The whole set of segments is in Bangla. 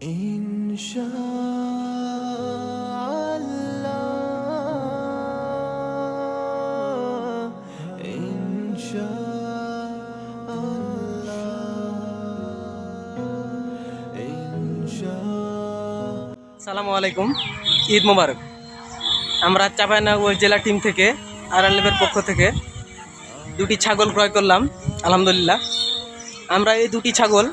সালামু আলাইকুম, ঈদ মোবারক। আমরা চাঁপাইনগর জেলা টিম থেকে আর আরালেবের পক্ষ থেকে দুটি ছাগল ক্রয় করলাম, আলহামদুলিল্লাহ। আমরা এই দুটি ছাগল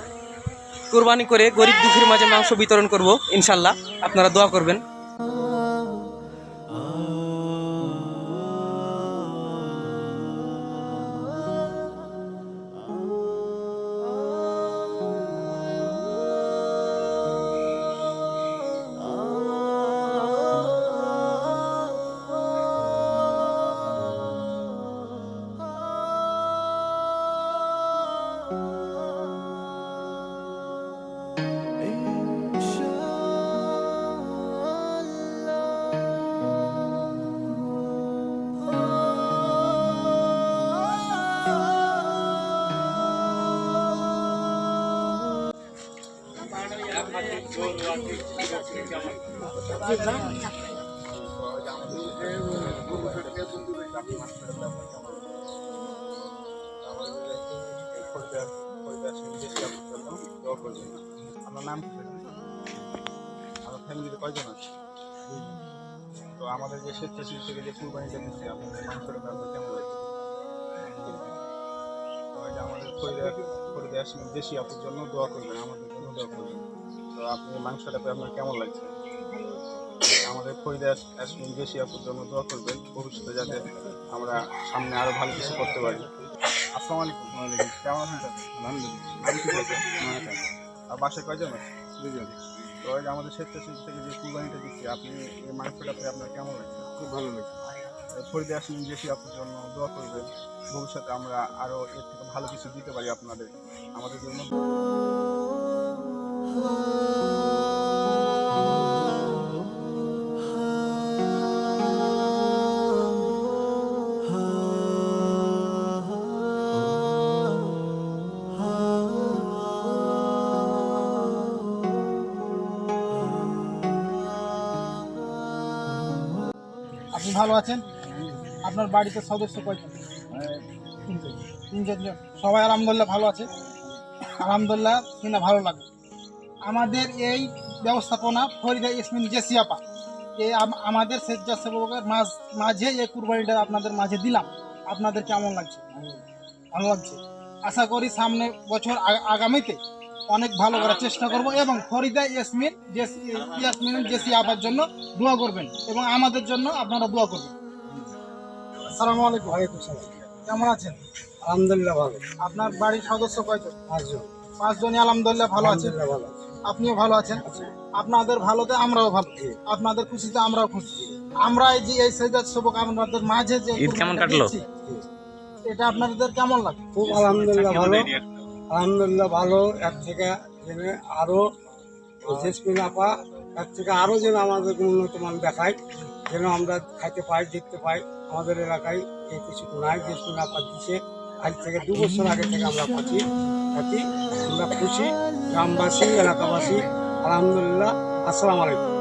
কোরবানি করে গরিব দুঃখীর মাঝে মাংস বিতরণ করব ইনশাল্লাহ। আপনারা দোয়া করবেন। নাম আমার ফ্যামিলিতে কয়জন আছে? তো আমাদের যে স্বেচ্ছাসেবী থেকে যে কুরবানিটা দিচ্ছে, আপনাদের মাংসটা আপনার কেমন লাগে তো এই আমাদের ফরিদা আসমিন দেশি আপুর জন্য দোয়া করবেন আমাদের জন্য দোয়া করবেন। তো আপনি মাংসটা পেয়ে আপনার কেমন লাগছে? আমাদের ফরিদা আসমিন দেশি আপুর জন্য দোয়া করবেন ভবিষ্যতে যাতে আমরা সামনে আরও ভালো কিছু করতে পারি। আসসালামু আলাইকুম। ওয়ালাইকুম কেমন আছেন আলহামদুলিল্লাহ। আমি ঠিক আছে। আর বাসায় কয়জন আছে? দুজন। তো আমাদের স্বেচ্ছাসেবী থেকে যে কুরবানিটা দিচ্ছি আপনি এই মাংসটা পেয়ে আপনার কেমন লাগছে? খুব ভালো লাগছে। ফরিদে আসেন, বেশি আপনার জন্য দোয়া করবেন। ভবিষ্যতে আমরা আরও এর থেকে ভালো কিছু দিতে পারি আপনাদের, আমাদের জন্য। আপনি ভালো আছেন? আপনার বাড়িতে সদস্য কয়জন? তিনজন। জন সবাই আলহামদুলিল্লাহ ভালো আছে। আলহামদুলিল্লাহ শুনে ভালো লাগে আমাদের এই ব্যবস্থাপনা ফরিদা ইসমিন জেসিয়াপা। আম- আমাদের স্বেচ্ছাসেবকের মাঝ মাঝে এই কুরবানিটা আপনাদের মাঝে দিলাম। আপনাদের কেমন লাগছে? ভালো লাগছে। আশা করি সামনে বছর আগামীতে অনেক ভালো করার চেষ্টা করব এবং ফরিদা ইয়াসমিন জেসি ইয়াসমিন জেসি আপার জন্য দোয়া করবেন এবং আমাদের জন্য আপনারা দোয়া করবেন। আসসালামু আলাইকুম। ওয়ালাইকুম সালাম। কেমন আছেন? আলহামদুলিল্লাহ ভালো। আপনার বাড়ির সদস্য কয়জন? পাঁচজন। পাঁচজনই আলহামদুলিল্লাহ ভালো আছেন। ভালো আপনিও ভালো আছেন? আপনাদের ভালোতে আমরাও ভালো। আপনাদের খুশিতে আমরাও খুশি। আমরা এই যে এই সেজাত সবক আপনাদের মাঝে যে ঈদ কেমন কাটলো? এটা আপনাদের কেমন লাগে খুব আলহামদুলিল্লাহ ভালো। আলহামদুলিল্লাহ ভালো। এর থেকে যেন আরও জেসমিন আপা এর থেকে আরও যেন আমাদের উন্নত মান দেখায়। যেন আমরা খাইতে পাই, দেখতে পাই। আমাদের এলাকায় এই কিছু নাই, যে না পাচ্ছি আজ থেকে দু বছর আগে থেকে আমরা পাচ্ছি থাকি আমরা খুশি, গ্রামবাসী, এলাকাবাসী, আলহামদুলিল্লাহ। আসসালামু আলাইকুম।